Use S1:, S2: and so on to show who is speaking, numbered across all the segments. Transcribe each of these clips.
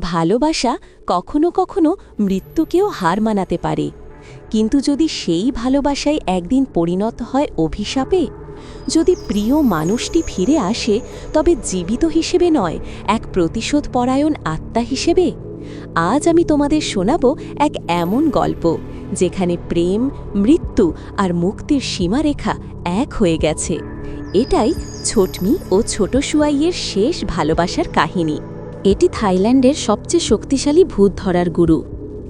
S1: ভালোবাসা কখনো কখনো মৃত্যুকেও হার মানাতে পারে। কিন্তু যদি সেই ভালোবাসায় একদিন পরিণত হয় অভিশাপে, যদি প্রিয় মানুষটি ফিরে আসে, তবে জীবিত হিসেবে নয়, এক প্রতিশোধ পরায়ণ আত্মা হিসেবে। আজ আমি তোমাদের শোনাব এক এমন গল্প, যেখানে প্রেম, মৃত্যু আর মুক্তির সীমারেখা এক হয়ে গেছে। এটাই ছোটমি ও ছোট সুয়াইয়ের শেষ ভালোবাসার কাহিনী। এটি থাইল্যান্ডের সবচেয়ে শক্তিশালী ভূত ধরার গুরু।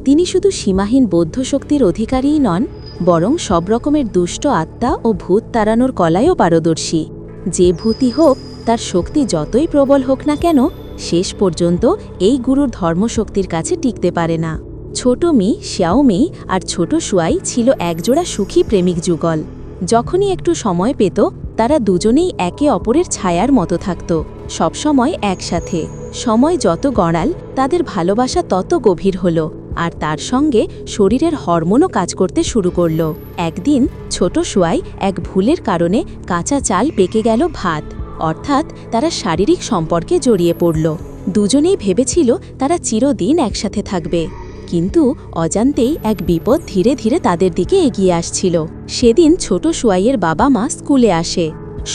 S1: তিনি শুধু সীমাহীন বৌদ্ধ শক্তির অধিকারীই নন, বরং সব রকমের দুষ্ট আত্মা ও ভূত তাড়ানোর কলায়ও পারদর্শী। যে ভূতি হোক, তার শক্তি যতই প্রবল হোক না কেন, শেষ পর্যন্ত এই গুরুর ধর্মশক্তির কাছে টিকতে পারে না। ছোট মি, শ্যাওমি আর ছোট সুয়াই ছিল একজোড়া সুখী প্রেমিক যুগল। যখনই একটু সময় পেত, তারা দুজনেই একে অপরের ছায়ার মতো থাকত, সবসময় একসাথে। সময় যত গড়াল, তাদের ভালোবাসা তত গভীর হল, আর তার সঙ্গে শরীরের হরমোনও কাজ করতে শুরু করল। একদিন ছোট সোয়াই এক ভুলের কারণে কাঁচা চাল পেকে গেল ভাত, অর্থাৎ তারা শারীরিক সম্পর্কে জড়িয়ে পড়ল। দুজনেই ভেবেছিল তারা চিরদিন একসাথে থাকবে, কিন্তু অজান্তেই এক বিপদ ধীরে ধীরে তাদের দিকে এগিয়ে আসছিল। সেদিন ছোট সোয়াইয়ের বাবা মা স্কুলে আসে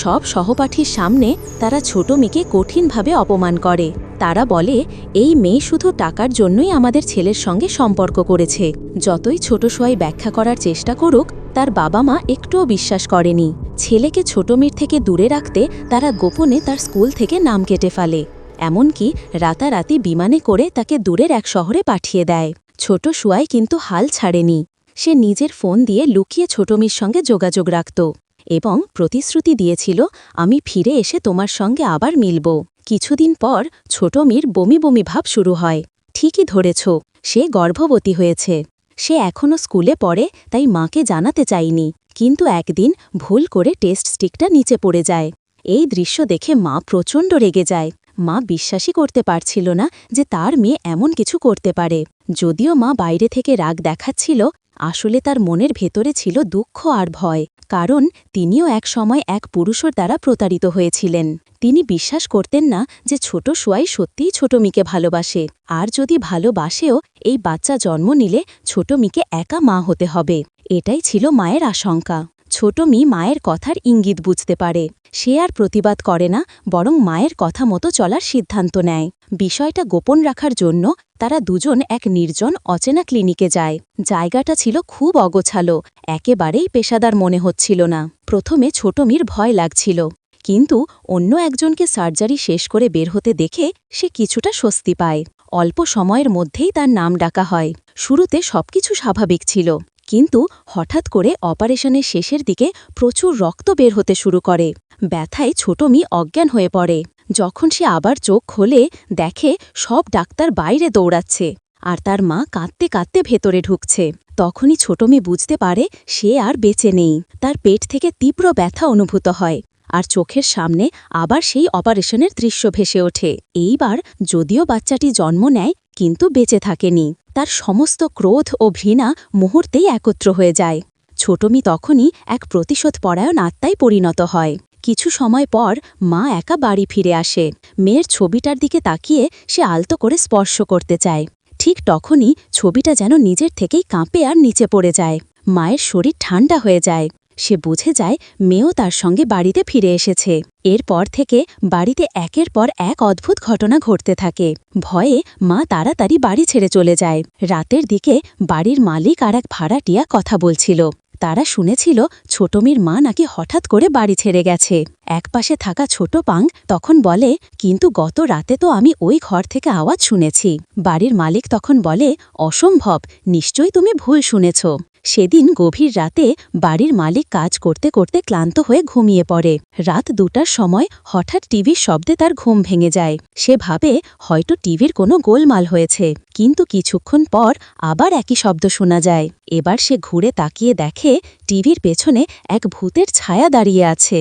S1: সব সহপাঠীর সামনে তারা ছোট মেয়েকে কঠিনভাবে অপমান করে। তারা বলে, এই মেয়ে শুধু টাকার জন্যই আমাদের ছেলের সঙ্গে সম্পর্ক করেছে। যতই ছোট সোয়াই ব্যাখ্যা করার চেষ্টা করুক, তার বাবা মা একটুও বিশ্বাস করেনি। ছেলেকে ছোট মেয়ের থেকে দূরে রাখতে তারা গোপনে তার স্কুল থেকে নাম কেটে ফেলে। এমনকি রাতারাতি বিমানে করে তাকে দূরের এক শহরে পাঠিয়ে দেয়। ছোট সুয়াই কিন্তু হাল ছাড়েনি। সে নিজের ফোন দিয়ে লুকিয়ে ছোট মেয়ের সঙ্গে যোগাযোগ রাখত। এবং প্রতিশ্রুতি দিয়েছিল, আমি ফিরে এসে তোমার সঙ্গে আবার মিলব। কিছুদিন পর ছোটমির বমি বমি ভাব শুরু হয়। ঠিকই ধরেছ, সে গর্ভবতী হয়েছে। সে এখনও স্কুলে পড়ে, তাই মাকে জানাতে চায়নি কিন্তু একদিন ভুল করে টেস্ট স্টিকটা নিচে পড়ে যায়। এই দৃশ্য দেখে মা প্রচণ্ড রেগে যায়। মা বিশ্বাসই করতে পারছিল না যে তার মেয়ে এমন কিছু করতে পারে। যদিও মা বাইরে থেকে রাগ দেখাচ্ছিল, আসলে তার মনের ভেতরে ছিল দুঃখ আর ভয়। কারণ তিনিও এক সময় এক পুরুষর দ্বারা প্রতারিত হয়েছিলেন। তিনি বিশ্বাস করতেন না যে ছোট সোয়াই সত্যিই ছোট মিকে ভালোবাসে। আর যদি ভালোবাসেও, এই বাচ্চা জন্ম নিলে ছোট মিকে একা মা হতে হবে। এটাই ছিল মায়ের আশঙ্কা। ছোট মি মায়ের কথার ইঙ্গিত বুঝতে পারে। সে আর প্রতিবাদ করে না, বরং মায়ের কথা মতো চলার সিদ্ধান্ত নেয়। বিষয়টা গোপন রাখার জন্য তারা দুজন এক নির্জন, অচেনা ক্লিনিকে যায়। জায়গাটা ছিল খুব অগোছালো, একেবারেই পেশাদার মনে হচ্ছিল না। প্রথমে ছোট মির ভয় লাগছিল, কিন্তু অন্য একজনকে সার্জারি শেষ করে বের হতে দেখে সে কিছুটা স্বস্তি পায়। অল্প সময়ের মধ্যেই তার নাম ডাকা হয়। শুরুতে সবকিছু স্বাভাবিক ছিল। কিন্তু হঠাৎ করে অপারেশনের শেষের দিকে প্রচুর রক্ত বের হতে শুরু করে। ব্যথায় ছোট মি অজ্ঞান হয়ে পড়ে। যখন সে আবার চোখ খোলে, দেখে সব ডাক্তার বাইরে দৌড়াচ্ছে আর তার মা কাঁদতে কাঁদতে ভেতরে ঢুকছে। তখনই ছোট মেয়ে বুঝতে পারে সে আর বেঁচে নেই। তার পেট থেকে তীব্র ব্যথা অনুভূত হয় আর চোখের সামনে আবার সেই অপারেশনের দৃশ্য ভেসে ওঠে। এইবার যদিও বাচ্চাটি জন্ম নেয়, কিন্তু বেঁচে থাকেনি। তার সমস্ত ক্রোধ ও ঘৃণা মুহূর্তেই একত্র হয়ে যায়। ছোটমি তখনই এক প্রতিশোধ পরায়ণ আত্মায় পরিণত হয়। কিছু সময় পর মা একা বাড়ি ফিরে আসে। মেয়ের ছবিটার দিকে তাকিয়ে সে আলতো করে স্পর্শ করতে চায়। ঠিক তখনই ছবিটা যেন নিজের থেকেই কাঁপে আর নিচে পড়ে যায়। মায়ের শরীর ঠান্ডা হয়ে যায়। সে বুঝে যায় মেয়েও তার সঙ্গে বাড়িতে ফিরে এসেছে। এরপর থেকে বাড়িতে একের পর এক অদ্ভুত ঘটনা ঘটতে থাকে। ভয়ে মা তাড়াতাড়ি বাড়ি ছেড়ে চলে যায়। রাতের দিকে বাড়ির মালিক আর এক ভাড়াটিয়া কথা বলছিল। তারা শুনেছিল ছোটমির মা নাকি হঠাৎ করে বাড়ি ছেড়ে গেছে। একপাশে থাকা ছোট পাং তখন বলে, কিন্তু গত রাতে তো আমি ওই ঘর থেকে আওয়াজ শুনেছি। বাড়ির মালিক তখন বলে, অসম্ভব, নিশ্চয়ই তুমি ভুল শুনেছ। সেদিন গভীর রাতে বাড়ির মালিক কাজ করতে করতে ক্লান্ত হয়ে ঘুমিয়ে পড়ে। রাত দুটার সময় হঠাৎ টিভির শব্দে তার ঘুম ভেঙে যায়। সে ভাবে হয়তো টিভির কোনো গোলমাল হয়েছে, কিন্তু কিছুক্ষণ পর আবার একই শব্দ শোনা যায়। এবার সে ঘুরে তাকিয়ে দেখে টিভির পেছনে এক ভূতের ছায়া দাঁড়িয়ে আছে।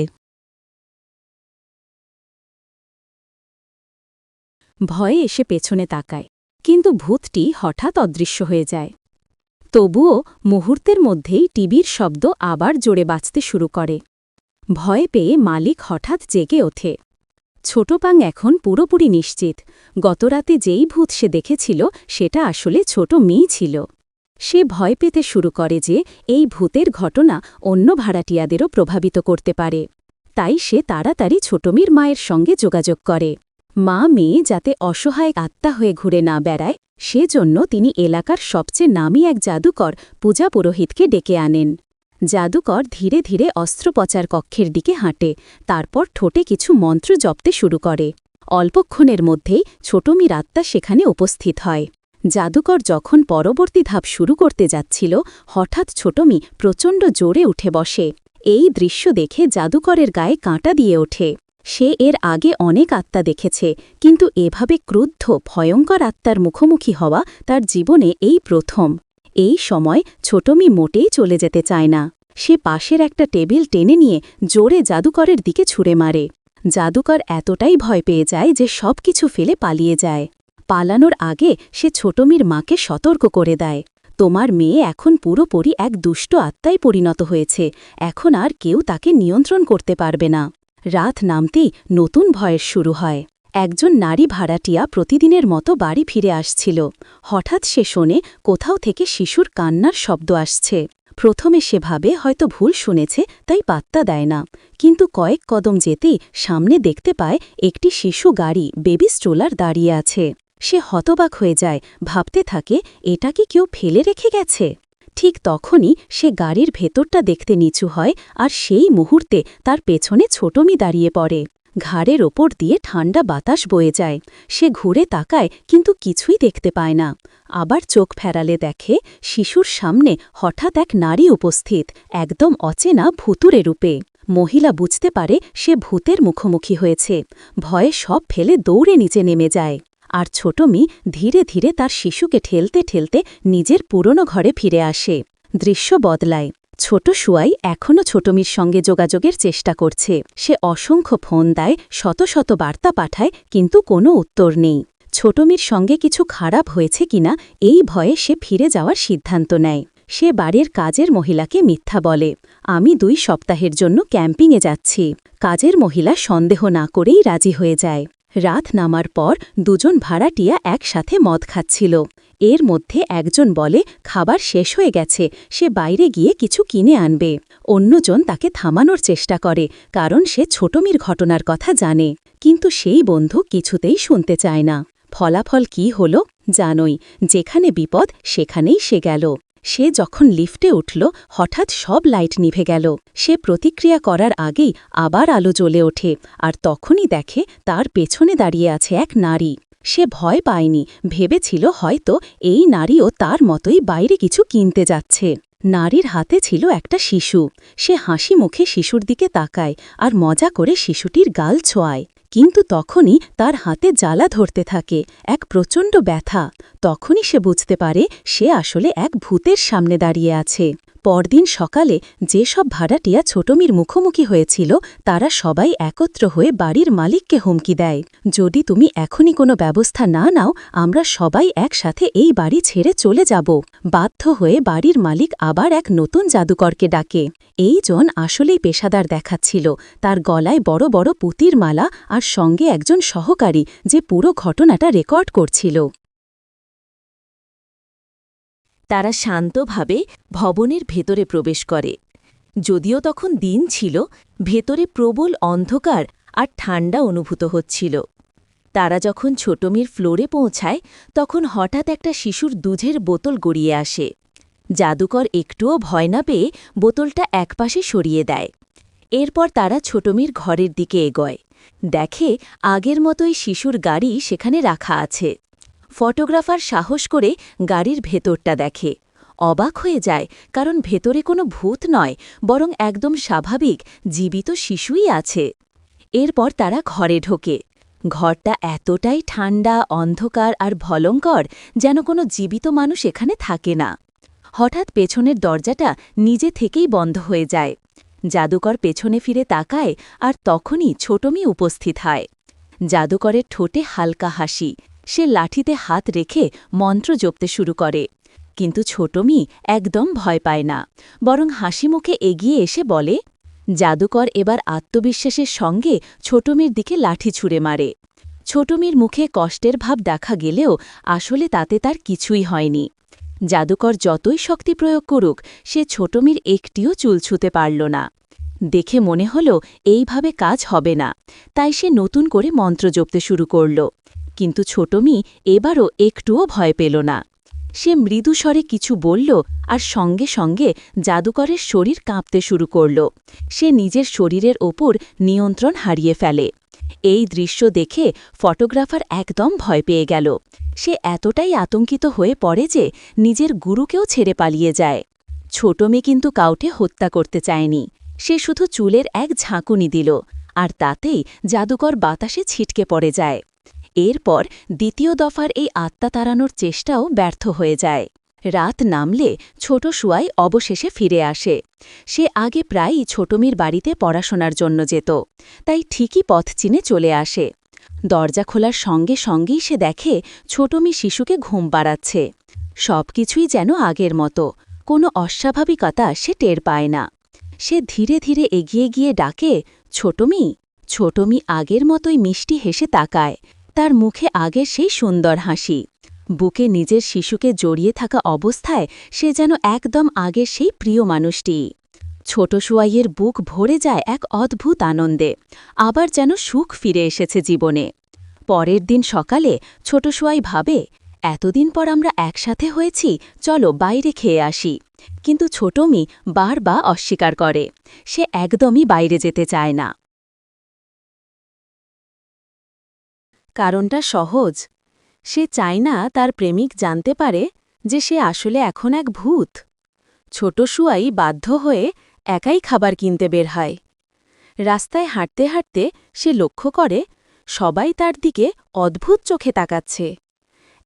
S1: ভয়ে এসে পেছনে তাকায়, কিন্তু ভূতটি হঠাৎ অদৃশ্য হয়ে যায়। তবুও মুহূর্তের মধ্যেই টিভির শব্দ আবার জোরে বাঁচতে শুরু করে। ভয় পেয়ে মালিক হঠাৎ জেগে ওঠে।
S2: ছোট পাং এখন পুরোপুরি নিশ্চিত। গতরাতে যেই ভূত সে দেখেছিল, সেটা আসলে ছোট মেয়ে ছিল। সে ভয় পেতে শুরু করে যে এই ভূতের ঘটনা অন্য ভাড়াটিয়াদেরও প্রভাবিত করতে পারে। তাই সে তাড়াতাড়ি ছোটমির মায়ের সঙ্গে যোগাযোগ করে। মা মেয়ে যাতে অসহায় আত্মা হয়ে ঘুরে না বেড়ায় সেজন্য তিনি এলাকার সবচেয়ে নামী এক জাদুকর পূজা পুরোহিতকে ডেকে আনেন। জাদুকর ধীরে ধীরে অস্ত্রোপচার কক্ষের দিকে হাঁটে, তারপর ঠোঁটে কিছু মন্ত্র জপতে শুরু করে। অল্পক্ষণের মধ্যেই ছোটমির আত্মা সেখানে উপস্থিত হয়। জাদুকর যখন পরবর্তী ধাপ শুরু করতে যাচ্ছিল, হঠাৎ ছোটমি প্রচণ্ড জোরে উঠে বসে। এই দৃশ্য দেখে জাদুকরের গায়ে কাঁটা দিয়ে ওঠে। সে এর আগে অনেক আত্মা দেখেছে, কিন্তু এভাবে ক্রুদ্ধ, ভয়ঙ্কর আত্মার মুখোমুখি হওয়া তার জীবনে এই প্রথম। এই সময় ছোটমি মোটেই চলে যেতে চায় না। সে পাশের একটা টেবিল টেনে নিয়ে জোরে জাদুকরের দিকে ছুঁড়ে মারে। জাদুকর এতটাই ভয় পেয়ে যায় যে সব কিছু ফেলে পালিয়ে যায়। পালানোর আগে সে ছোটমির মাকে সতর্ক করে দেয়। তোমার মেয়ে এখন পুরোপুরি এক দুষ্ট আত্মায় পরিণত হয়েছে, এখন আর কেউ তাকে নিয়ন্ত্রণ করতে পারবে না। রাত নামতেই নতুন ভয়ের শুরু হয়। একজন নারী ভাড়াটিয়া প্রতিদিনের মতো বাড়ি ফিরে আসছিল। হঠাৎ সে শোনে কোথাও থেকে শিশুর কান্নার শব্দ আসছে। প্রথমে সে ভাবে হয়তো ভুল শুনেছে, তাই পাত্তা দেয় না। কিন্তু কয়েক কদম যেতেই সামনে দেখতে পায় একটি শিশু গাড়ি, বেবি স্ট্রোলার দাঁড়িয়ে আছে। সে হতবাক হয়ে যায়, ভাবতে থাকে, এটা কি কেউ ফেলে রেখে গেছে? ঠিক তখনই সে গাড়ির ভেতরটা দেখতে নিচু হয় আর সেই মুহূর্তে তার পেছনে ছোটমি দাঁড়িয়ে পড়ে। ঘাড়ের ওপর দিয়ে ঠান্ডা বাতাস বয়ে যায়। সে ঘুরে তাকায় কিন্তু কিছুই দেখতে পায় না। আবার চোখ ফেরালে দেখে শিশুর সামনে হঠাৎ এক নারী উপস্থিত, একদম অচেনা ভুতুরে রূপে। মহিলা বুঝতে পারে সে ভূতের মুখোমুখি হয়েছে। ভয়ে সব ফেলে দৌড়ে নিচে নেমে যায়। আর ছোট ছোটমি ধীরে ধীরে তার শিশুকে ঠেলতে ঠেলতে নিজের পুরনো ঘরে ফিরে আসে। দৃশ্য বদলায়। ছোট সুয়াই এখনও ছোটমির সঙ্গে যোগাযোগের চেষ্টা করছে। সে অসংখ্য ফোন দেয়, শত শত বার্তা পাঠায়, কিন্তু কোনো উত্তর নেই। ছোটমির সঙ্গে কিছু খারাপ হয়েছে কিনা, এই ভয়ে সে ফিরে যাওয়ার সিদ্ধান্ত নেয়। সে বাড়ির কাজের মহিলাকে মিথ্যা বলে। আমি দুই সপ্তাহের জন্য ক্যাম্পিংয়ে যাচ্ছি। কাজের মহিলা সন্দেহ না করেই রাজি হয়ে যায়। রাত নামার পর দুজন ভাড়াটিয়া একসাথে মদ খাচ্ছিল। এর মধ্যে একজন বলে, খাবার শেষ হয়ে গেছে, সে বাইরে গিয়ে কিছু কিনে আনবে। অন্যজন তাকে থামানোর চেষ্টা করে, কারণ সে ছোটমির ঘটনার কথা জানে। কিন্তু সেই বন্ধু কিছুতেই শুনতে চায় না। ফলাফল কি হল জানোই, যেখানে বিপদ সেখানেই সে গেল। সে যখন লিফটে উঠল, হঠাৎ সব লাইট নিভে গেল। সে প্রতিক্রিয়া করার আগেই আবার আলো জ্বলে ওঠে, আর তখনই দেখে তার পেছনে দাঁড়িয়ে আছে এক নারী। সে ভয় পায়নি, ভেবেছিল হয়তো এই নারীও তার মতোই বাইরে কিছু কিনতে যাচ্ছে। নারীর হাতে ছিল একটা শিশু। সে হাসি মুখে শিশুর দিকে তাকায়, আর মজা করে শিশুটির গাল ছোঁয়ায়। কিন্তু তখনই তার হাতে জ্বালা ধরতে থাকে, এক প্রচণ্ড ব্যথা। তখনই সে বুঝতে পারে সে আসলে এক ভূতের সামনে দাঁড়িয়ে আছে। পরদিন সকালে যেসব ভাড়াটিয়া ছোটমির মুখোমুখি হয়েছিল, তারা সবাই একত্র হয়ে বাড়ির মালিককে হুমকি দেয়। যদি তুমি এখনই কোনো ব্যবস্থা না নাও, আমরা সবাই একসাথে এই বাড়ি ছেড়ে চলে যাব। বাধ্য হয়ে বাড়ির মালিক আবার এক নতুন জাদুকরকে ডাকে। এই জন আসলেই পেশাদার দেখাচ্ছিল। তার গলায় বড় বড় পুতির মালা আর সঙ্গে একজন সহকারী, যে পুরো ঘটনাটা রেকর্ড করছিল।
S1: তারা শান্তভাবে ভবনের ভেতরে প্রবেশ করে। যদিও তখন দিন ছিল, ভেতরে প্রবল অন্ধকার আর ঠান্ডা অনুভূত হচ্ছিল। তারা যখন ছোটমির ফ্লোরে পৌঁছায়, তখন হঠাৎ একটা শিশুর দুধের বোতল গড়িয়ে আসে। জাদুকর একটুও ভয় না পেয়ে বোতলটা একপাশে সরিয়ে দেয়। এরপর তারা ছোটমির ঘরের দিকে এগোয়। দেখে আগের মতোই শিশুর গাড়ি সেখানে রাখা আছে। ফটোগ্রাফার সাহস করে গাড়ির ভেতরটা দেখে। অবাক হয়ে যায়, কারণ ভেতরে কোনো ভূত নয়, বরং একদম স্বাভাবিক জীবিত শিশুই আছে। এরপর তারা ঘরে ঢোকে। ঘরটা এতটাই ঠান্ডা, অন্ধকার আর ভলঙ্কর যেন কোনো জীবিত মানুষ এখানে থাকে না। হঠাৎ পেছনের দরজাটা নিজে থেকেই বন্ধ হয়ে যায়। জাদুকর পেছনে ফিরে তাকায় আর তখনই ছোটমি উপস্থিত হয়। জাদুকরের ঠোঁটে হালকা হাসি। সে লাঠিতে হাত রেখে মন্ত্র জপতে শুরু করে। কিন্তু ছোটমি একদম ভয় পায় না। বরং হাসি মুখে এগিয়ে এসে বলে,
S2: জাদুকর এবার আত্মবিশ্বাসের সঙ্গে ছোটমির দিকে লাঠি ছুঁড়ে মারে। ছোটমির মুখে কষ্টের ভাব দেখা গেলেও আসলে তাতে তার কিছুই হয়নি। জাদুকর যতই শক্তি প্রয়োগ করুক, সে ছোটমির একটিও চুল ছুতে পারল না। দেখে মনে হল, এইভাবে কাজ হবে না। তাই সে নতুন করে মন্ত্র জপতে শুরু করল। কিন্তু ছোটমি এবারও একটুও ভয় পেল না। সে মৃদু স্বরে কিছু বলল আর সঙ্গে সঙ্গে জাদুকরের শরীর কাঁপতে শুরু করল। সে নিজের শরীরের ওপর নিয়ন্ত্রণ হারিয়ে ফেলে। এই দৃশ্য দেখে ফটোগ্রাফার একদম ভয় পেয়ে গেল। সে এতটাই আতঙ্কিত হয়ে পড়ে যে নিজের গুরুকেও ছেড়ে পালিয়ে যায়। ছোট মেয়ে কিন্তু কাউটে হত্যা করতে চায়নি। সে শুধু চুলের এক ঝাঁকুনি দিল, আর তাতেই জাদুকর বাতাসে ছিটকে পড়ে যায়। এরপর দ্বিতীয় দফার এই আত্মা তাড়ানোর চেষ্টাও ব্যর্থ হয়ে যায়। রাত নামলে ছোট সুয়াই অবশেষে ফিরে আসে। সে আগে প্রায়ই ছোটমির বাড়িতে পড়াশোনার জন্য যেত, তাই ঠিকই পথ চিনে চলে আসে। দরজা খোলার সঙ্গে সঙ্গেই সে দেখে ছোটমি শিশুকে ঘুম পাড়াচ্ছে। সব কিছুই যেন আগের মতো, কোনো অস্বাভাবিকতা সে টের পায় না। সে ধীরে ধীরে এগিয়ে গিয়ে ডাকে ছোটমি ছোটমি আগের মতোই মিষ্টি হেসে তাকায়। তার মুখে আগের সেই সুন্দর হাসি। বুকে নিজের শিশুকে জড়িয়ে থাকা অবস্থায় সে যেন একদম আগের সেই প্রিয় মানুষটি। ছোট সুয়াইয়ের বুক ভরে যায় এক অদ্ভুত আনন্দে, আবার যেন সুখ ফিরে এসেছে জীবনে। পরের দিন সকালে ছোট সুয়াই ভাবে, এতদিন পর আমরা একসাথে হয়েছি, চলো বাইরে খেয়ে আসি। কিন্তু ছোটমি বারবার অস্বীকার করে, সে একদমই বাইরে যেতে চায় না। কারণটা সহজ। সে চায় না তার প্রেমিক জানতে পারে যে সে আসলে এখন এক ভূত। ছোট সুয়াই বাধ্য হয়ে একাই খাবার কিনতে বের হয়। রাস্তায় হাঁটতে হাঁটতে সে লক্ষ্য করে সবাই তার দিকে অদ্ভুত চোখে তাকাচ্ছে।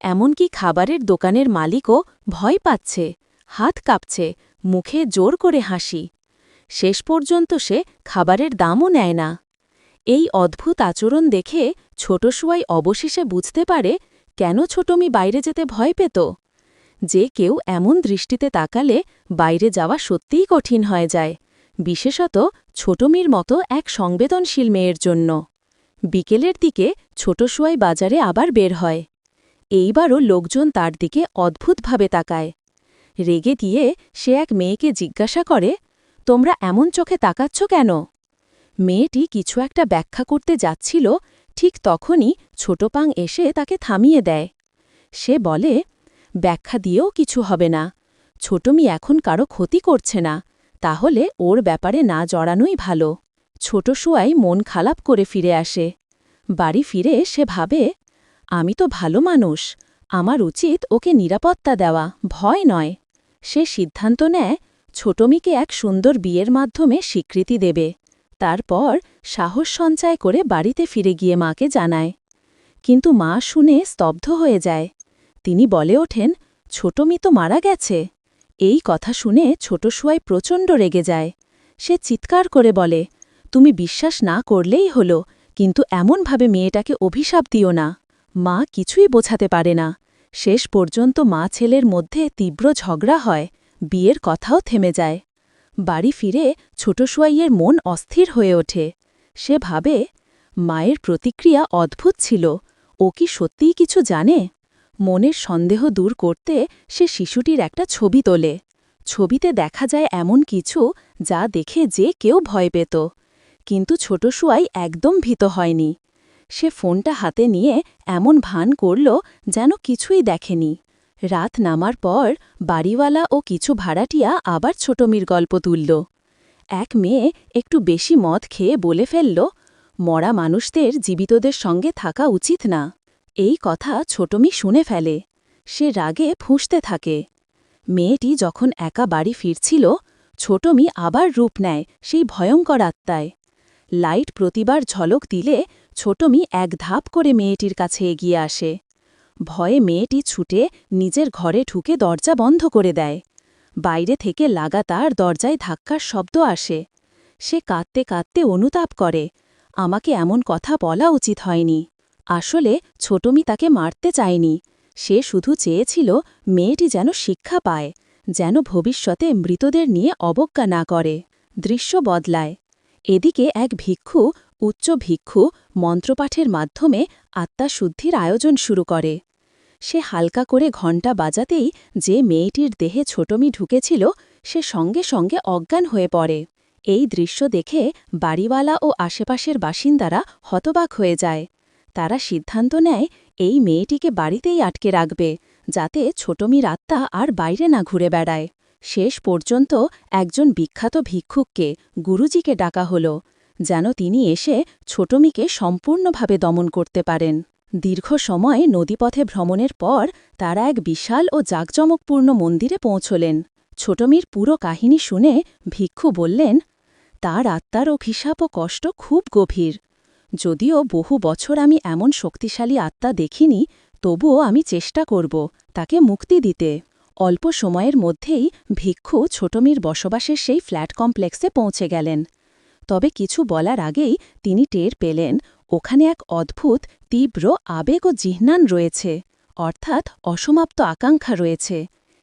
S2: এমনকি খাবারের দোকানের মালিকও ভয় পাচ্ছে, হাত কাঁপছে, মুখে জোর করে হাসি। শেষ পর্যন্ত সে খাবারের দামও নেয় না। এই অদ্ভুত আচরণ দেখে ছোট সুয়াই অবশেষে বুঝতে পারে কেন ছোটমি বাইরে যেতে ভয় পেত। যে কেউ এমন দৃষ্টিতে তাকালে বাইরে যাওয়া সত্যিই কঠিন হয়ে যায়, বিশেষত ছোটমির মতো এক সংবেদনশীল মেয়ের জন্য। বিকেলের দিকে ছোট সুয়াই বাজারে আবার বের হয়। এইবারও লোকজন তার দিকে অদ্ভুতভাবে তাকায়। রেগে দিয়ে সে এক মেয়েকে জিজ্ঞাসা করে, তোমরা এমন চোখে তাকাচ্ছ কেন? মেয়েটি কিছু একটা ব্যাখ্যা করতে যাচ্ছিল ঠিক তখনই ছোট পাং এসে তাকে থামিয়ে দেয়। সে বলে, ব্যাখ্যা দিয়েও কিছু হবে না। ছোটমি এখন কারও ক্ষতি করছে না। তাহলে ওর ব্যাপারে না জড়ানোই ভালো ছোট শুয়াই মন খারাপ করে ফিরে আসে। বাড়ি ফিরে সে ভাবে, আমি তো ভালো মানুষ। আমার উচিত ওকে নিরাপত্তা দেওয়া। ভয় নয় সে সিদ্ধান্ত নেয়, ছোটমিকে এক সুন্দর বিয়ের মাধ্যমে স্বীকৃতি দেবে। তারপর সাহস সঞ্চয় করে বাড়িতে ফিরে গিয়ে মাকে জানায়। কিন্তু মা শুনে স্তব্ধ হয়ে যায়। তিনি বলে ওঠেন ছোটমি তো মারা গেছে। এই কথা শুনে ছোট সুয়াই প্রচণ্ড রেগে যায়। সে চিৎকার করে বলে, তুমি বিশ্বাস না করলেই হলো, কিন্তু এমনভাবে মেয়েটাকে অভিশাপ দিও না। মা কিছুই বোঝাতে পারে না। শেষ পর্যন্ত মা ছেলের মধ্যে তীব্র ঝগড়া হয়, বিয়ের কথাও থেমে যায়। বাড়ি ফিরে ছোট সুয়াইয়ের মন অস্থির হয়ে ওঠে। সে ভাবে, মায়ের প্রতিক্রিয়া অদ্ভুত ছিল। ও কি সত্যিই কিছু জানে? মনের সন্দেহ দূর করতে সে শিশুটির একটা ছবি তোলে। ছবিতে দেখা যায় এমন কিছু যা দেখে যে কেউ ভয় পেত। কিন্তু ছোট সুয়াই একদম ভীত হয়নি। সে ফোনটা হাতে নিয়ে এমন ভান করল যেন কিছুই দেখেনি। রাত নামার পর বাড়িওয়ালা ও কিছু ভাড়াটিয়া আবার ছোটমির গল্প তুলল। এক মেয়ে একটু বেশি মদ খেয়ে বলে ফেলল, মরা মানুষদের জীবিতদের সঙ্গে থাকা উচিত না। এই কথা ছোটমি শুনে ফেলে। সে রাগে ফুঁসতে থাকে। মেয়েটি যখন একা বাড়ি ফিরছিল ছোটমি আবার রূপ নেয় সেই ভয়ঙ্কর আত্মায়। লাইট প্রতিবার ঝলক দিলে ছোটমি এক ধাপ করে মেয়েটির কাছে এগিয়ে আসে। ভয়ে মেয়েটি ছুটে নিজের ঘরে ঢুকে দরজা বন্ধ করে দেয়। বাইরে থেকে লাগাতার দরজায় ধাক্কার শব্দ আসে। সে কাঁদতে কাঁদতে অনুতাপ করে, আমাকে এমন কথা বলা উচিত হয়নি। আসলে ছোটমি তাকে মারতে চায়নি। সে শুধু চেয়েছিল মেয়েটি যেন শিক্ষা পায়, যেন ভবিষ্যতে মৃতদের নিয়ে অবজ্ঞা না করে। দৃশ্য বদলায়। এদিকে এক ভিক্ষু, উচ্চ ভিক্ষু মন্ত্রপাঠের মাধ্যমে আত্মাশুদ্ধির আয়োজন শুরু করে। সে হালকা করে ঘণ্টা বাজাতেই যে মেয়েটির দেহে ছোটমি ঢুকেছিল, সে সঙ্গে সঙ্গে অজ্ঞান হয়ে পড়ে। এই দৃশ্য দেখে বাড়িওয়ালা ও আশেপাশের বাসিন্দারা হতবাক হয়ে যায়। তারা সিদ্ধান্ত নেয়, এই মেয়েটিকে বাড়িতেই আটকে রাখবে, যাতে ছোটমির আত্মা আর বাইরে না ঘুরে বেড়ায়। শেষ পর্যন্ত একজন বিখ্যাত ভিক্ষুককে গুরুজিকে ডাকা হল, যেন তিনি এসে ছোটমিকে সম্পূর্ণভাবে দমন করতে পারেন। দীর্ঘ সময় নদীপথে ভ্রমণের পর তারা এক বিশাল ও জাঁকজমকপূর্ণ মন্দিরে পৌঁছলেন। ছোটমির পুরো কাহিনী শুনে ভিক্ষু বললেন, তার আত্মার অভিশাপ ও কষ্ট খুব গভীর। যদিও বহু বছর আমি এমন শক্তিশালী আত্মা দেখিনি, তবুও আমি চেষ্টা করব তাকে মুক্তি দিতে। অল্প সময়ের মধ্যেই ভিক্ষু ছোটমির বসবাসের সেই ফ্ল্যাট কমপ্লেক্সে পৌঁছে গেলেন। তবে কিছু বলার আগেই তিনি টের পেলেন ওখানে এক অদ্ভুত, তীব্র, আবেগ ও জিহ্নান রয়েছে, অর্থাৎ অসমাপ্ত আকাঙ্ক্ষা রয়েছে।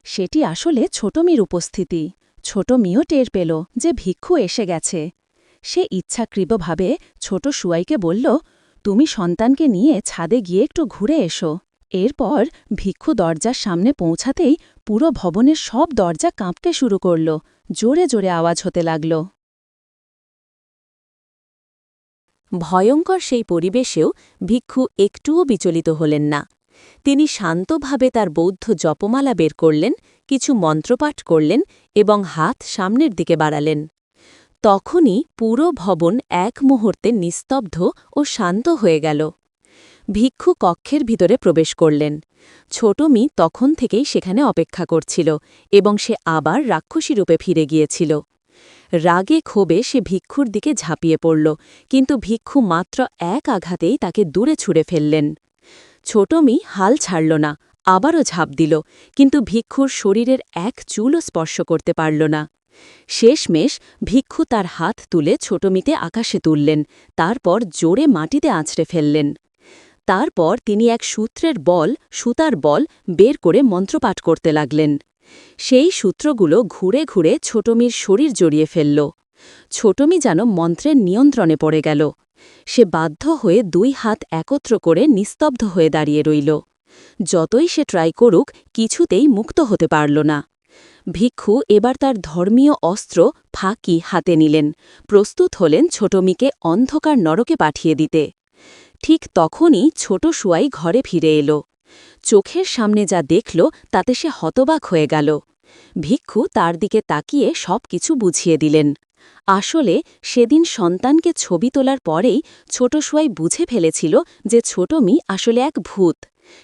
S2: সেটি আসলে ছোটমির উপস্থিতি। ছোট মিও টের পেল যে ভিক্ষু এসে গেছে। সে ইচ্ছাকৃতভাবে ছোট সুয়াইকে বলল, তুমি সন্তানকে নিয়ে ছাদে গিয়ে একটু ঘুরে এসো। এরপর ভিক্ষু দরজার সামনে পৌঁছাতেই পুরো ভবনের সব দরজা কাঁপতে শুরু করল, জোরে জোরে আওয়াজ হতে লাগল।
S1: ভয়ঙ্কর সেই পরিবেশেও ভিক্ষু একটুও বিচলিত হলেন না। তিনি শান্তভাবে তার বৌদ্ধ জপমালা বের করলেন, কিছু মন্ত্রপাঠ করলেন এবং হাত সামনের দিকে বাড়ালেন। তখনই পুরো ভবন এক মুহূর্তে নিস্তব্ধ ও শান্ত হয়ে গেল। ভিক্ষু কক্ষের ভিতরে প্রবেশ করলেন। ছোটমি তখন থেকেই সেখানে অপেক্ষা করছিল এবং সে আবার রাক্ষসী রূপে ফিরে গিয়েছিল। রাগে ক্ষোভে সে ভিক্ষুর দিকে ঝাঁপিয়ে পড়ল, কিন্তু ভিক্ষু মাত্র এক আঘাতেই তাকে দূরে ছুঁড়ে ফেললেন। ছোটমি হাল ছাড়ল না, আবারও ঝাঁপ দিল, কিন্তু ভিক্ষুর শরীরের এক চুলও স্পর্শ করতে পারল না। শেষমেশ ভিক্ষু তার হাত তুলে ছোটমিতে আকাশে তুললেন, তারপর জোরে মাটিতে আছড়ে ফেললেন। তারপর তিনি এক সূত্রের বল, সুতার বল বের করে মন্ত্রপাঠ করতে লাগলেন। সেই সূত্রগুলো ঘুরে ঘুরে ছোটমির শরীর জড়িয়ে ফেলল। ছোটমি যেন মন্ত্রের নিয়ন্ত্রণে পড়ে গেল। সে বাধ্য হয়ে দুই হাত একত্র করে নিস্তব্ধ হয়ে দাঁড়িয়ে রইল। যতই সে ট্রাই করুক, কিছুতেই মুক্ত হতে পারল না। ভিক্ষু এবার তার ধর্মীয় অস্ত্র ফাঁকি হাতে নিলেন। প্রস্তুত হলেন ছোটমিকে অন্ধকার নরকে পাঠিয়ে দিতে। ঠিক তখনই ছোট সুয়াই ঘরে ফিরে এলো। চোখের সামনে যা দেখল তাতে সে হতবাক হয়ে গেল। ভিক্ষু তার দিকে তাকিয়ে সব কিছু বুঝিয়ে দিলেন। আসলে সেদিন সন্তানকে ছবি তোলার পরেই ছোট সুয়াই বুঝে ফেলেছিল যে ছোটমি আসলে এক ভূত।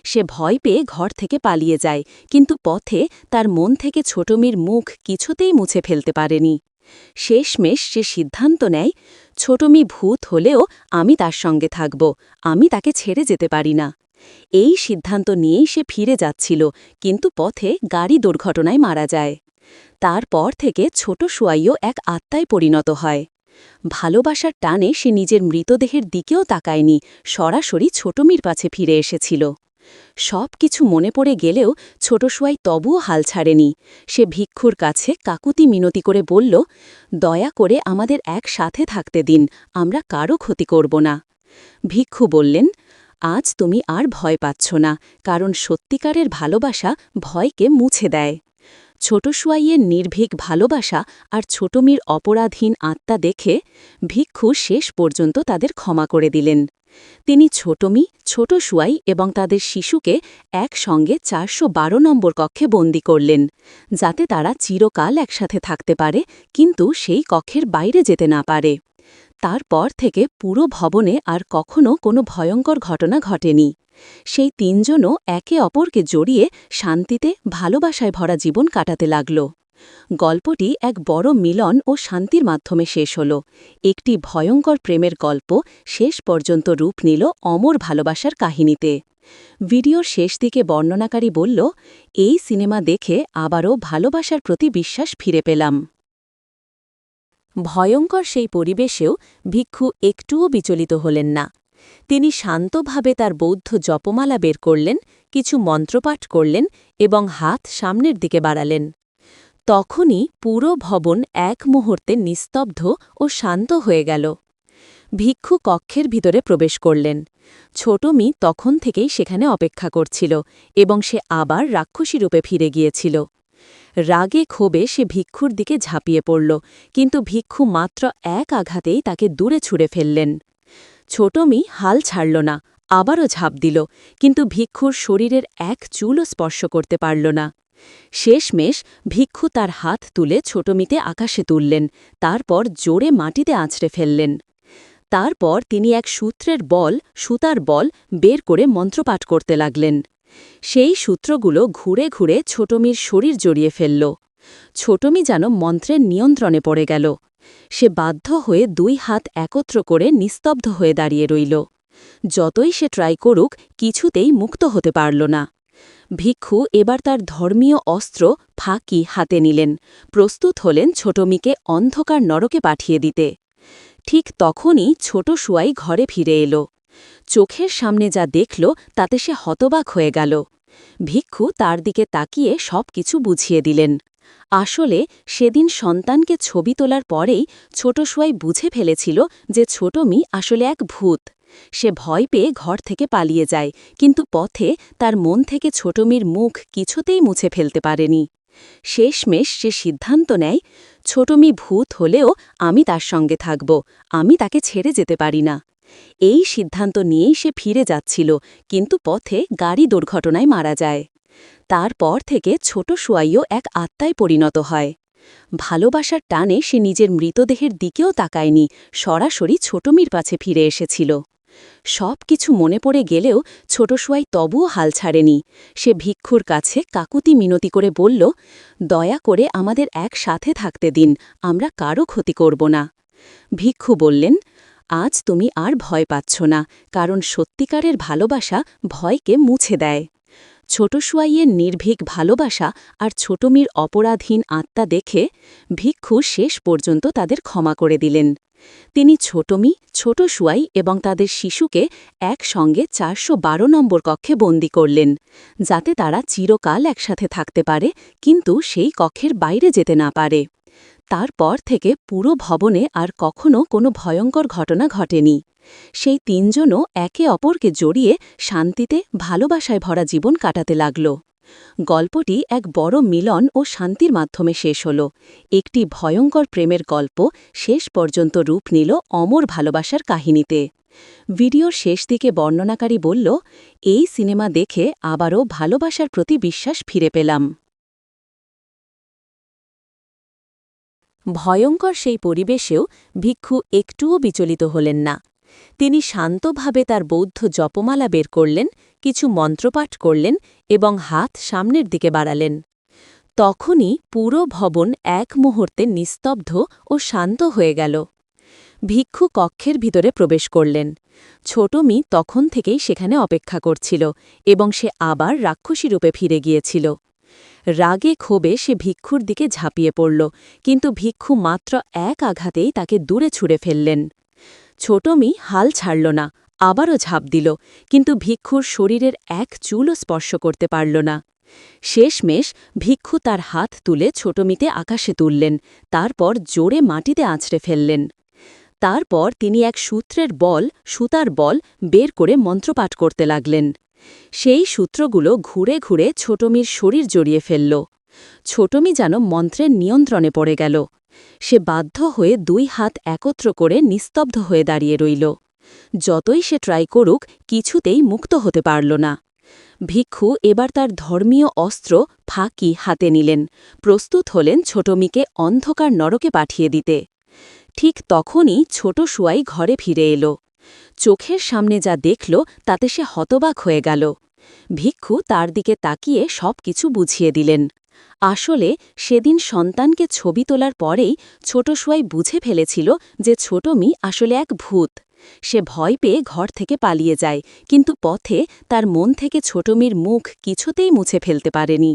S1: সে ভয় পেয়ে ঘর থেকে পালিয়ে যায়, কিন্তু পথে তার মন থেকে ছোটমির মুখ কিছুতেই মুছে ফেলতে পারেনি। শেষমেশ সে সিদ্ধান্ত নেয় ছোটমি ভূত হলেও আমি তার সঙ্গে থাকব, আমি তাকে ছেড়ে যেতে পারি না। এই সিদ্ধান্ত নিয়েই সে ফিরে যাচ্ছিল, কিন্তু পথে গাড়ি দুর্ঘটনায় মারা যায়। তারপর থেকে ছোট সুয়াইও এক আত্মায় পরিণত হয়। ভালোবাসার টানে সে নিজের মৃতদেহের দিকেও তাকায়নি, সরাসরি ছোটমির পাছে ফিরে এসেছিল। সব কিছু মনে পড়ে গেলেও ছোট সুয়াই তবুও হাল ছাড়েনি। সে ভিক্ষুর কাছে কাকুতি মিনতি করে বলল, দয়া করে আমাদের একসাথে থাকতে দিন, আমরা কারও ক্ষতি করব না। ভিক্ষু বললেন আজ তুমি আর ভয় পাচ্ছ না, কারণ সত্যিকারের ভালোবাসা ভয়কে মুছে দেয়। ছোট সুয়াইয়ের নির্ভীক ভালোবাসা আর ছোটমির অপরাধীন আত্মা দেখে ভিক্ষু শেষ পর্যন্ত তাদের ক্ষমা করে দিলেন। তিনি ছোটমি ছোট সুয়াই এবং তাদের শিশুকে একসঙ্গে চারশো বারো নম্বর কক্ষে বন্দি করলেন, যাতে তারা চিরকাল একসাথে থাকতে পারে, কিন্তু সেই কক্ষের বাইরে যেতে না পারে। তারপর থেকে পুরো ভবনে আর কখনো কোনো ভয়ঙ্কর ঘটনা ঘটেনি। সেই তিনজনও একে অপরকে জড়িয়ে শান্তিতে, ভালোবাসায় ভরা জীবন কাটাতে লাগল। গল্পটি এক বড় মিলন ও শান্তির মাধ্যমে শেষ হল। একটি ভয়ঙ্কর প্রেমের গল্প শেষ পর্যন্ত রূপ নিল অমর ভালোবাসার কাহিনীতে। ভিডিওর শেষ দিকে বর্ণনাকারী বলল, এই সিনেমা দেখে আবারও ভালোবাসার প্রতি বিশ্বাস ফিরে পেলাম। ভয়ঙ্কর সেই পরিবেশেও ভিক্ষু একটুও বিচলিত হলেন না। তিনি শান্তভাবে তার বৌদ্ধ জপমালা বের করলেন, কিছু মন্ত্রপাঠ করলেন এবং হাত সামনের দিকে বাড়ালেন। তখনই পুরো ভবন এক মুহূর্তে নিস্তব্ধ ও শান্ত হয়ে গেল। ভিক্ষু কক্ষের ভিতরে প্রবেশ করলেন। ছোট মি তখন থেকেই সেখানে অপেক্ষা করছিল এবং সে আবার রাক্ষসী রূপে ফিরে গিয়েছিল। রাগে ক্ষোভে সে ভিক্ষুর দিকে ঝাঁপিয়ে পড়ল, কিন্তু ভিক্ষু মাত্র এক আঘাতেই তাকে দূরে ছুঁড়ে ফেললেন। ছোট মি হাল ছাড়ল না, আবারও ঝাঁপ দিল, কিন্তু ভিক্ষুর শরীরের এক চুলও স্পর্শ করতে পারল না। শেষমেশ ভিক্ষু তার হাত তুলে ছোটমিতে আকাশে তুললেন, তারপর জোরে মাটিতে আছড়ে ফেললেন। তারপর তিনি এক সূত্রের বল, সুতার বল বের করে মন্ত্রপাঠ করতে লাগলেন। সেই সূত্রগুলো ঘুরে ঘুরে ছোটমির শরীর জড়িয়ে ফেলল। ছোটমি যেন মন্ত্রের নিয়ন্ত্রণে পড়ে গেল। সে বাধ্য হয়ে দুই হাত একত্র করে নিস্তব্ধ হয়ে দাঁড়িয়ে রইল। যতই সে ট্রাই করুক, কিছুতেই মুক্ত হতে পারল না। ভিক্ষু এবার তার ধর্মীয় অস্ত্র ফাঁকি হাতে নিলেন। প্রস্তুত হলেন ছোটমিকে অন্ধকার নরকে পাঠিয়ে দিতে। ঠিক তখনই ছোট সুয়াই ঘরে ফিরে এলো। চোখের সামনে যা দেখল, তাতে সে হতবাক হয়ে গেল। ভিক্ষু তার দিকে তাকিয়ে সব কিছু বুঝিয়ে দিলেন। আসলে, সেদিন সন্তানকে ছবি তোলার পরেই ছোট সুয়াই বুঝে ফেলেছিল যে ছোট মি আসলে এক ভূত। সে ভয় পেয়ে ঘর থেকে পালিয়ে যায়, কিন্তু পথে তার মন থেকে ছোটমির মুখ কিছুতেই মুছে ফেলতে পারেনি। শেষমেশ সে সিদ্ধান্ত নেয় ছোটমি ভূত হলেও আমি তার সঙ্গে থাকব, আমি তাকে ছেড়ে যেতে পারি না। এই সিদ্ধান্ত নিয়েই সে ফিরে যাচ্ছিল, কিন্তু পথে গাড়ি দুর্ঘটনায় মারা যায়। তারপর থেকে ছোট সোয়াইও এক আত্মায় পরিণত হয়। ভালোবাসার টানে সে নিজের মৃতদেহের দিকেও তাকায়নি, সরাসরি ছোটমির পাছে ফিরে এসেছিল। সব কিছু মনে পড়ে গেলেও ছোট সোয়াই তবুও হাল ছাড়েনি। সে ভিক্ষুর কাছে কাকুতি মিনতি করে বলল, দয়া করে আমাদের একসাথে থাকতে দিন, আমরা কারও ক্ষতি করব না। ভিক্ষু বললেন আজ তুমি আর ভয় পাচ্ছ না, কারণ সত্যিকারের ভালোবাসা ভয়কে মুছে দেয়। ছোট সুয়াইয়ের নির্ভীক ভালোবাসা আর ছোটমির অপরাধীন আত্মা দেখে ভিক্ষু শেষ পর্যন্ত তাদের ক্ষমা করে দিলেন। তিনি ছোটমি ছোট সুয়াই এবং তাদের শিশুকে একসঙ্গে চারশো বারো নম্বর কক্ষে বন্দি করলেন, যাতে তারা চিরকাল একসাথে থাকতে পারে, কিন্তু সেই কক্ষের বাইরে যেতে না পারে। তারপর থেকে পুরো ভবনে আর কখনো কোনো ভয়ঙ্কর ঘটনা ঘটেনি। সেই তিনজনও একে অপরকে জড়িয়ে শান্তিতে, ভালোবাসায় ভরা জীবন কাটাতে লাগল। গল্পটি এক বড় মিলন ও শান্তির মাধ্যমে শেষ হল। একটি ভয়ঙ্কর প্রেমের গল্প শেষ পর্যন্ত রূপ নিল অমর ভালোবাসার কাহিনীতে। ভিডিওর শেষ দিকে বর্ণনাকারী বলল, এই সিনেমা দেখে আবারও ভালোবাসার প্রতি বিশ্বাস ফিরে পেলাম। ভয়ঙ্কর সেই পরিবেশেও ভিক্ষু একটুও বিচলিত হলেন না। তিনি শান্তভাবে তার বৌদ্ধ জপমালা বের করলেন, কিছু মন্ত্রপাঠ করলেন এবং হাত সামনের দিকে বাড়ালেন। তখনই পুরো ভবন এক মুহূর্তে নিস্তব্ধ ও শান্ত হয়ে গেল। ভিক্ষু কক্ষের ভিতরে প্রবেশ করলেন। ছোট মি তখন থেকেই সেখানে অপেক্ষা করছিল এবং সে আবার রাক্ষসী রূপে ফিরে গিয়েছিল। রাগে ক্ষোভে সে ভিক্ষুর দিকে ঝাঁপিয়ে পড়ল, কিন্তু ভিক্ষু মাত্র এক আঘাতেই তাকে দূরে ছুঁড়ে ফেললেন। ছোটমি হাল ছাড়ল না, আবারও ঝাঁপ দিল, কিন্তু ভিক্ষুর শরীরের এক চুলও স্পর্শ করতে পারল না। শেষমেশ ভিক্ষু তার হাত তুলে ছোটমিতে আকাশে তুললেন, তারপর জোরে মাটিতে আছড়ে ফেললেন। তারপর তিনি এক সূত্রের বল, সুতার বল বের করে মন্ত্রপাঠ করতে লাগলেন। সেই সূত্রগুলো ঘুরে ঘুরে ছোটমির শরীর জড়িয়ে ফেলল। ছোটমি যেন মন্ত্রের নিয়ন্ত্রণে পড়ে গেল। সে বাধ্য হয়ে দুই হাত একত্র করে নিস্তব্ধ হয়ে দাঁড়িয়ে রইল। যতই সে ট্রাই করুক, কিছুতেই মুক্ত হতে পারল না। ভিক্ষু এবার তার ধর্মীয় অস্ত্র ফাঁকি হাতে নিলেন। প্রস্তুত হলেন ছোটমিকে অন্ধকার নরকে পাঠিয়ে দিতে। ঠিক তখনই ছোট সুয়াই ঘরে ফিরে এলো। চোখের সামনে যা দেখল, তাতে সে হতবাক হয়ে গেল। ভিক্ষু তার দিকে তাকিয়ে সব কিছু বুঝিয়ে দিলেন। আসলে, সেদিন সন্তানকে ছবি তোলার পরেই ছোট সুয়াই বুঝে ফেলেছিল যে ছোট মি আসলে এক ভূত। সে ভয় পেয়ে ঘর থেকে পালিয়ে যায়, কিন্তু পথে তার মন থেকে ছোটমির মুখ কিছুতেই মুছে ফেলতে পারেনি।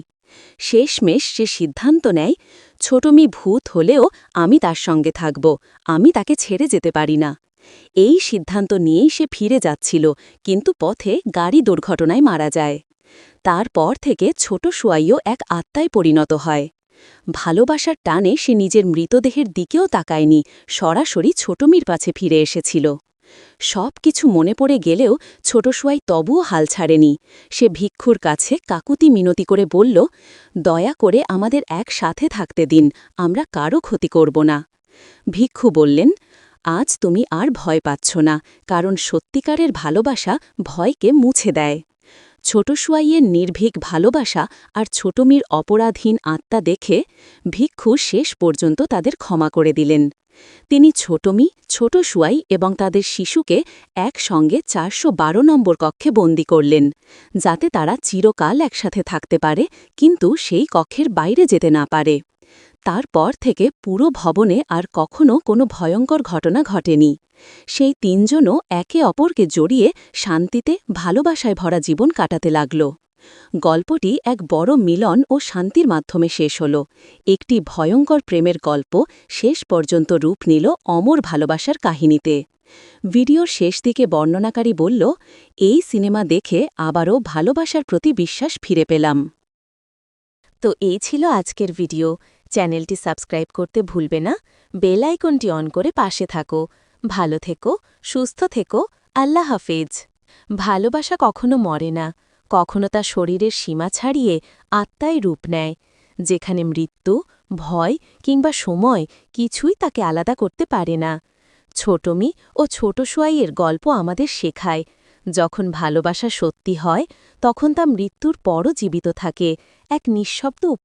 S1: শেষমেশ সে সিদ্ধান্ত নেয় ছোটমি ভূত হলেও আমি তার সঙ্গে থাকব, আমি তাকে ছেড়ে যেতে পারি না। এই সিদ্ধান্ত নিয়েই সে ফিরে যাচ্ছিল, কিন্তু পথে গাড়ি দুর্ঘটনায় মারা যায়। তারপর থেকে ছোট সোয়াইও এক আত্মায় পরিণত হয়।
S2: ভালোবাসার টানে সে নিজের মৃতদেহের দিকেও তাকায়নি, সরাসরি ছোটমির পাছে ফিরে এসেছিল। সব কিছু মনে পড়ে গেলেও ছোট সোয়াই তবুও হাল ছাড়েনি। সে ভিক্ষুর কাছে কাকুতি মিনতি করে বলল, দয়া করে আমাদের একসাথে থাকতে দিন, আমরা কারও ক্ষতি করব না। ভিক্ষু বললেন আজ তুমি আর ভয় পাচ্ছ না, কারণ সত্যিকারের ভালোবাসা ভয়কে মুছে দেয়। ছোট সুয়াইয়ের নির্ভীক ভালোবাসা আর ছোটমির অপরাধীন আত্মা দেখে ভিক্ষু শেষ পর্যন্ত তাদের ক্ষমা করে দিলেন। তিনি ছোটমি ছোট সুয়াই এবং তাদের শিশুকে একসঙ্গে চারশো বারো নম্বর কক্ষে বন্দি করলেন, যাতে তারা চিরকাল একসাথে থাকতে পারে, কিন্তু সেই কক্ষের বাইরে যেতে না পারে। তারপর থেকে পুরো ভবনে আর কখনো কোনো ভয়ঙ্কর ঘটনা ঘটেনি। সেই তিনজনও একে অপরকে জড়িয়ে শান্তিতে, ভালোবাসায় ভরা জীবন কাটাতে লাগল। গল্পটি এক বড় মিলন ও শান্তির মাধ্যমে শেষ হল। একটি ভয়ঙ্কর প্রেমের গল্প শেষ পর্যন্ত রূপ নিল অমর ভালোবাসার কাহিনীতে। ভিডিওর শেষ দিকে বর্ণনাকারী বলল, এই সিনেমা দেখে আবারও ভালোবাসার প্রতি বিশ্বাস ফিরে পেলাম।
S1: তো এই ছিল আজকের ভিডিও। চ্যানেলটি সাবস্ক্রাইব করতে ভুলবে না। বেল আইকনটি অন করে পাশে থাকো। ভালো থেকো, সুস্থ থেকো। আল্লাহ হাফেজ। ভালোবাসা কখনো মরে না। কখনো তা শরীরের সীমা ছাড়িয়ে আত্মায় রূপ নেয়। যেখানে মৃত্যু, ভয় কিংবা সময় কিছুই তাকে আলাদা করতে পারে না। ছোটমি ও ছোট সোয়াইয়ের গল্প আমাদের শেখায়। যখন ভালোবাসা সত্যি হয়, তখন তা মৃত্যুর পরও জীবিত থাকে। এক নিঃশব্দ